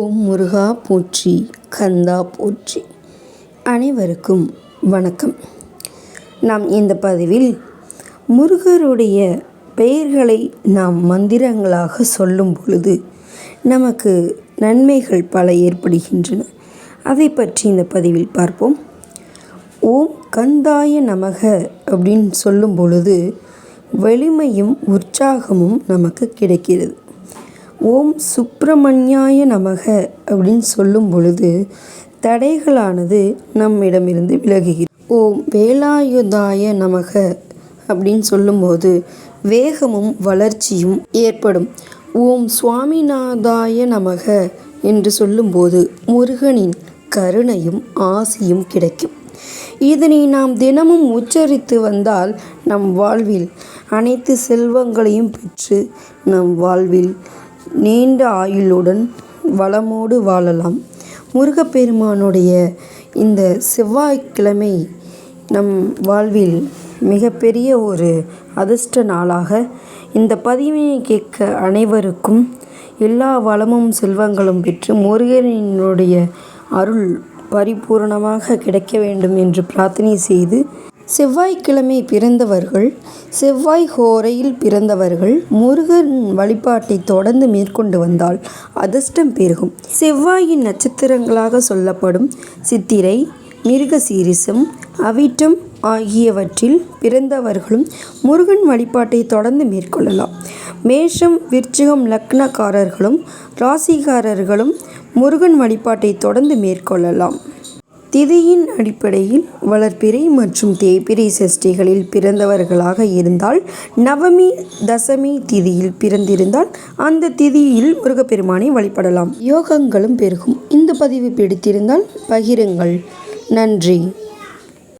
ஓம் முருகா போற்றி கந்தா போற்றி அனைவருக்கும் வணக்கம். நாம் இந்த பதிவில் முருகருடைய பெயர்களை நாம் மந்திரங்களாக சொல்லும் பொழுது நமக்கு நன்மைகள் பல ஏற்படுகின்றன. அதை பற்றி இந்த பதிவில் பார்ப்போம். ஓம் கந்தாய நமக அப்படின்னு சொல்லும் பொழுது வலிமையும் உற்சாகமும் நமக்கு கிடைக்கிறது. ஓம் சுப்பிரமணியாய நமக அப்படின்னு சொல்லும் பொழுது தடைகளானது நம்மிடமிருந்து விலகுகிறது. ஓம் வேலாயுதாய நமக அப்படின்னு சொல்லும்போது வேகமும் வளர்ச்சியும் ஏற்படும். ஓம் சுவாமிநாதாய நமக என்று சொல்லும்போது முருகனின் கருணையும் ஆசியும் கிடைக்கும். இதனை நாம் தினமும் உச்சரித்து வந்தால் நம் வாழ்வில் அனைத்து செல்வங்களையும் பெற்று நம் வாழ்வில் நீண்ட ஆயுளுடன் வளமோடு வாழலாம். முருகப்பெருமானுடைய இந்த செவ்வாய்க்கிழமை நம் வாழ்வில் மிகப்பெரிய ஒரு அதிர்ஷ்ட நாளாக இந்த பதிவினை கேட்க அனைவருக்கும் எல்லா வளமும் செல்வங்களும் பெற்று முருகனினுடைய அருள் பரிபூரணமாக கிடைக்க வேண்டும் என்று பிரார்த்தனை செய்து செவ்வாய்க்கிழமை பிறந்தவர்கள் செவ்வாய் ஹோரையில் பிறந்தவர்கள் முருகன் வழிபாட்டை தொடர்ந்து மேற்கொண்டு வந்தால் அதிர்ஷ்டம் பெருகும். செவ்வாயின் நட்சத்திரங்களாக சொல்லப்படும் சித்திரை மிருகசீரிசம் அவிட்டம் ஆகியவற்றில் பிறந்தவர்களும் முருகன் வழிபாட்டை தொடர்ந்து மேற்கொள்ளலாம். மேஷம் விருச்சிகம் லக்னக்காரர்களும் ராசிகாரர்களும் முருகன் வழிபாட்டை தொடர்ந்து மேற்கொள்ளலாம். திதியின் அடிப்படையில் வளர்பிறை மற்றும் தேய்பிறை சஷ்டிகளில் பிறந்தவர்களாக இருந்தால் நவமி தசமி திதியில் பிறந்திருந்தால் அந்த திதியில் முருகப்பெருமானை வழிபடலாம். யோகங்களும் பெருகும். இந்த பதிவு பிடித்திருந்தால் பகிருங்கள். நன்றி.